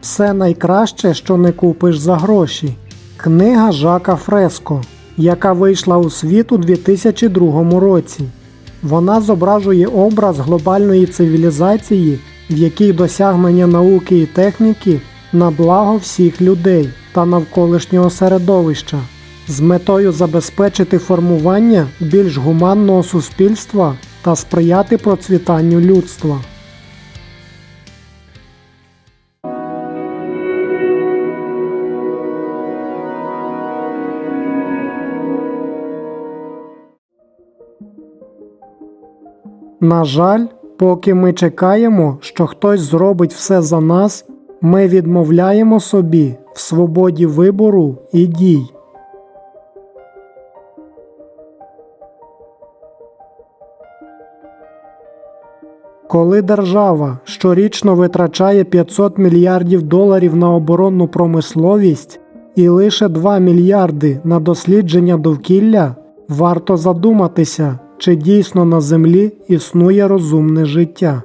Все найкраще, що не купиш за гроші. Книга Жака Фреско, яка вийшла у світ у 2002 році. Вона зображує образ глобальної цивілізації, в якій досягнення науки і техніки на благо всіх людей та навколишнього середовища з метою забезпечити формування більш гуманного суспільства та сприяти процвітанню людства. На жаль, поки ми чекаємо, що хтось зробить все за нас, ми відмовляємо собі в свободі вибору і дій. Коли держава щорічно витрачає 500 мільярдів доларів на оборонну промисловість і лише 2 мільярди на дослідження довкілля, варто задуматися, чи дійсно на землі існує розумне життя.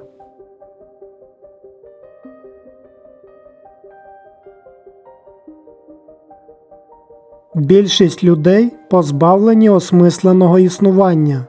Більшість людей позбавлені осмисленого існування.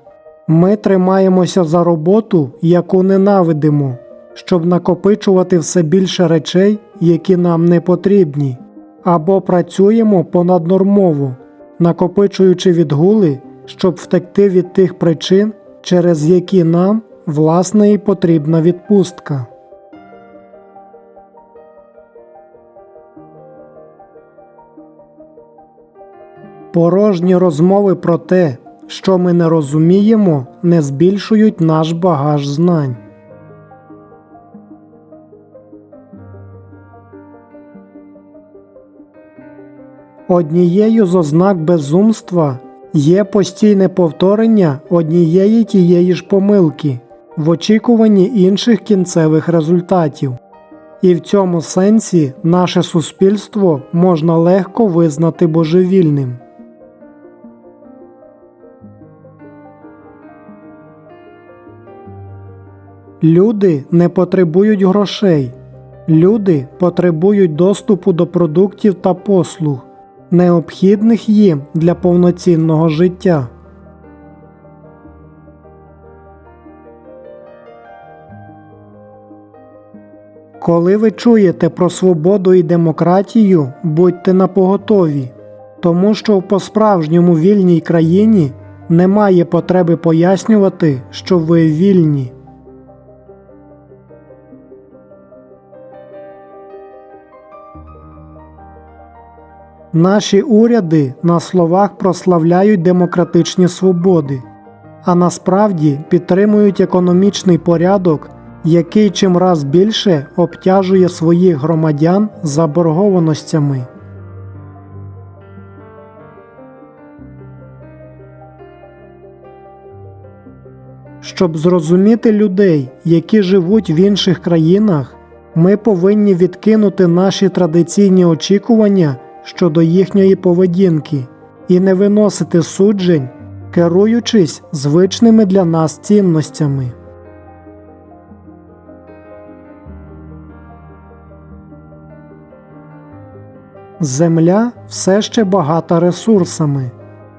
Ми тримаємося за роботу, яку ненавидимо, щоб накопичувати все більше речей, які нам не потрібні, або працюємо понаднормово, накопичуючи відгули, щоб втекти від тих причин, через які нам власне і потрібна відпустка. Порожні розмови про те, що ми не розуміємо, не збільшують наш багаж знань. Однією з ознак безумства є постійне повторення однієї тієї ж помилки в очікуванні інших кінцевих результатів. І в цьому сенсі наше суспільство можна легко визнати божевільним. Люди не потребують грошей. Люди потребують доступу до продуктів та послуг, необхідних їм для повноцінного життя. Коли ви чуєте про свободу і демократію, будьте напоготові, тому що в по-справжньому вільній країні немає потреби пояснювати, що ви вільні. Наші уряди на словах прославляють демократичні свободи, а насправді підтримують економічний порядок, який чимраз більше обтяжує своїх громадян заборгованостями. Щоб зрозуміти людей, які живуть в інших країнах, ми повинні відкинути наші традиційні очікування щодо їхньої поведінки і не виносити суджень, керуючись звичними для нас цінностями. Земля все ще багата ресурсами,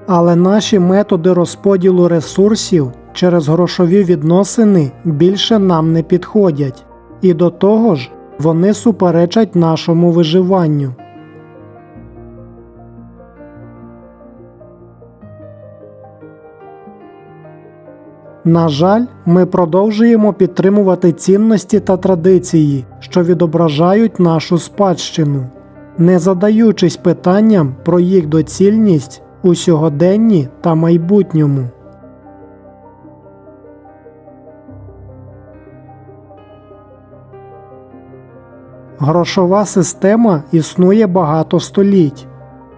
але наші методи розподілу ресурсів через грошові відносини більше нам не підходять, і до того ж вони суперечать нашому виживанню. На жаль, ми продовжуємо підтримувати цінності та традиції, що відображають нашу спадщину, не задаючись питанням про їх доцільність у сьогоденні та майбутньому. Грошова система існує багато століть,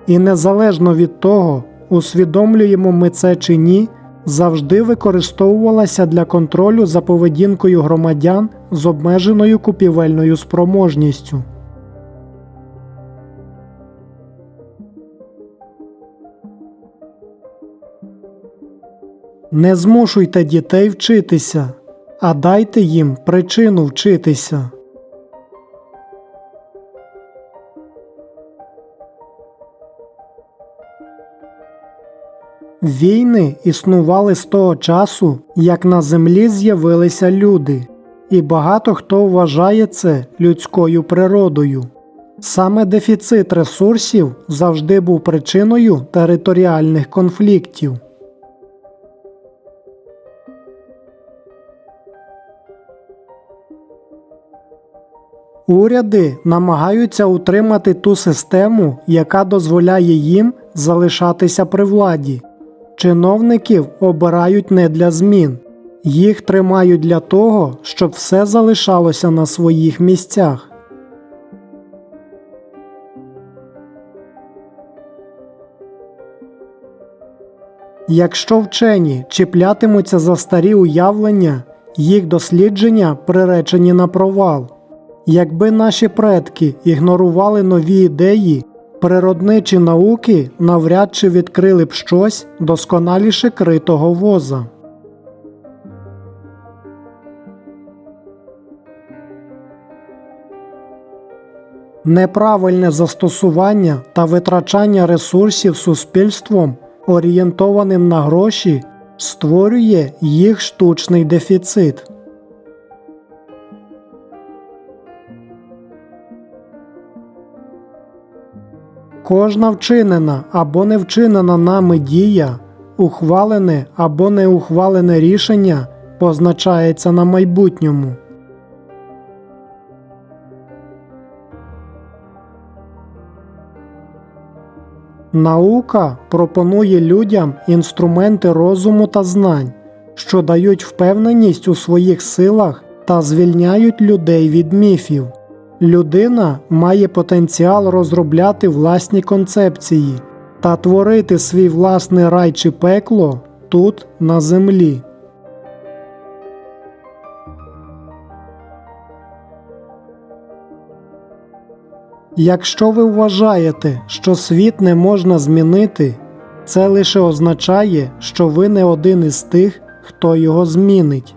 і незалежно від того, усвідомлюємо ми це чи ні, завжди використовувалася для контролю за поведінкою громадян з обмеженою купівельною спроможністю. Не змушуйте дітей вчитися, а дайте їм причину вчитися. Війни існували з того часу, як на землі з'явилися люди, і багато хто вважає це людською природою. Саме дефіцит ресурсів завжди був причиною територіальних конфліктів. Уряди намагаються утримати ту систему, яка дозволяє їм залишатися при владі. Чиновників обирають не для змін, їх тримають для того, щоб все залишалося на своїх місцях. Якщо вчені чіплятимуться за старі уявлення, їх дослідження приречені на провал. Якби наші предки ігнорували нові ідеї, природничі науки навряд чи відкрили б щось досконаліше критого воза. Неправильне застосування та витрачання ресурсів суспільством, орієнтованим на гроші, створює їх штучний дефіцит. Кожна вчинена або не вчинена нами дія, ухвалене або не ухвалене рішення позначається на майбутньому. Наука пропонує людям інструменти розуму та знань, що дають впевненість у своїх силах та звільняють людей від міфів. Людина має потенціал розробляти власні концепції та творити свій власний рай чи пекло тут, на землі. Якщо ви вважаєте, що світ не можна змінити, це лише означає, що ви не один із тих, хто його змінить.